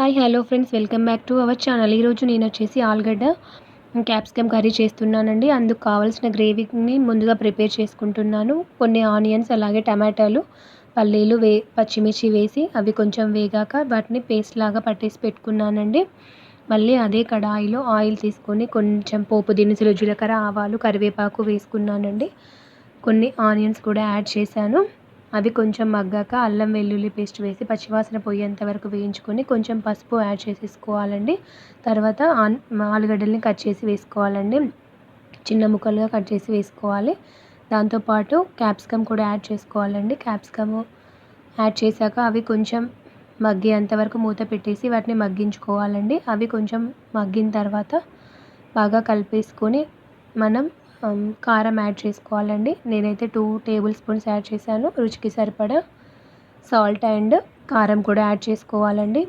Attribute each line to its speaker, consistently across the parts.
Speaker 1: Hi hello friends. Welcome back to our channel. ఈరోజు నేను వచ్చేసి ఆలుగడ్డ క్యాప్సికమ్ కర్రీ చేస్తున్నానండి. అందుకు కావాల్సిన గ్రేవీని ముందుగా ప్రిపేర్ చేసుకుంటున్నాను. కొన్ని ఆనియన్స్ అలాగే టమాటాలు పల్లీలు వే పచ్చిమిర్చి వేసి అవి కొంచెం వేగాక వాటిని పేస్ట్ లాగా పట్టేసి పెట్టుకున్నానండి. మళ్ళీ అదే కడాయిలో ఆయిల్ తీసుకొని కొంచెం పోపు దినుసులు జీలకర్ర ఆవాలు కరివేపాకు వేసుకున్నానండి. కొన్ని ఆనియన్స్ కూడా యాడ్ చేశాను. అవి కొంచెం మగ్గాక అల్లం వెల్లుల్లి పేస్ట్ వేసి పచ్చివాసన పోయేంత వరకు వేయించుకొని కొంచెం పసుపు యాడ్ చేసేసుకోవాలండి. తర్వాత ఆలుగడ్డల్ని కట్ చేసి వేసుకోవాలండి. చిన్న ముక్కలుగా కట్ చేసి వేసుకోవాలి. దాంతోపాటు క్యాప్సికమ్ కూడా యాడ్ చేసుకోవాలండి. క్యాప్సికమ్ యాడ్ చేశాక అవి కొంచెం మగ్గేంత వరకు మూత పెట్టేసి వాటిని మగ్గించుకోవాలండి. అవి కొంచెం మగ్గిన తర్వాత బాగా కలిపేసుకొని మనం కారం యాడ్ చేసుకోవాలండి. నేనైతే టూ టేబుల్ స్పూన్స్ యాడ్ చేశాను. రుచికి సరిపడా సాల్ట్ అండ్ కారం కూడా యాడ్ చేసుకోవాలండి.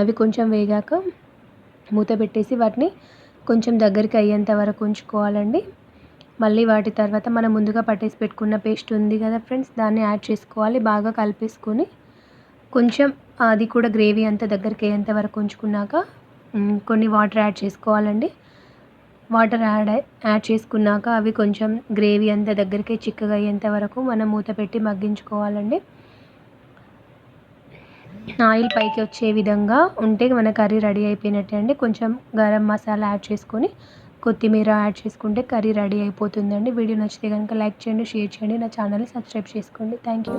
Speaker 1: అవి కొంచెం వేగాక మూత పెట్టేసి వాటిని కొంచెం దగ్గరికి అయ్యేంత వరకు ఉంచుకోవాలండి. మళ్ళీ వాటి తర్వాత మనం ముందుగా పట్టేసి పెట్టుకున్న పేస్ట్ ఉంది కదా ఫ్రెండ్స్ దాన్ని యాడ్ చేసుకోవాలి. బాగా కలిపేసుకొని కొంచెం అది కూడా గ్రేవీ అంతా దగ్గరికి అయ్యేంత వరకు ఉంచుకున్నాక కొన్ని వాటర్ యాడ్ చేసుకోవాలండి. వాటర్ యాడ్ యాడ్ చేసుకున్నాక అవి కొంచెం గ్రేవీ అంత దగ్గరికి చిక్కగా అయ్యేంత వరకు మనం మూత పెట్టి మగ్గించుకోవాలండి. ఆయిల్ పైకి వచ్చే విధంగా ఉంటే మన కర్రీ రెడీ అయిపోయినట్టే అండి. కొంచెం గరం మసాలా యాడ్ చేసుకొని కొత్తిమీర యాడ్ చేసుకుంటే కర్రీ రెడీ అయిపోతుందండి. వీడియో నచ్చితే కనుక లైక్ చేయండి షేర్ చేయండి నా ఛానల్ని సబ్స్క్రైబ్ చేసుకోండి. Thank you.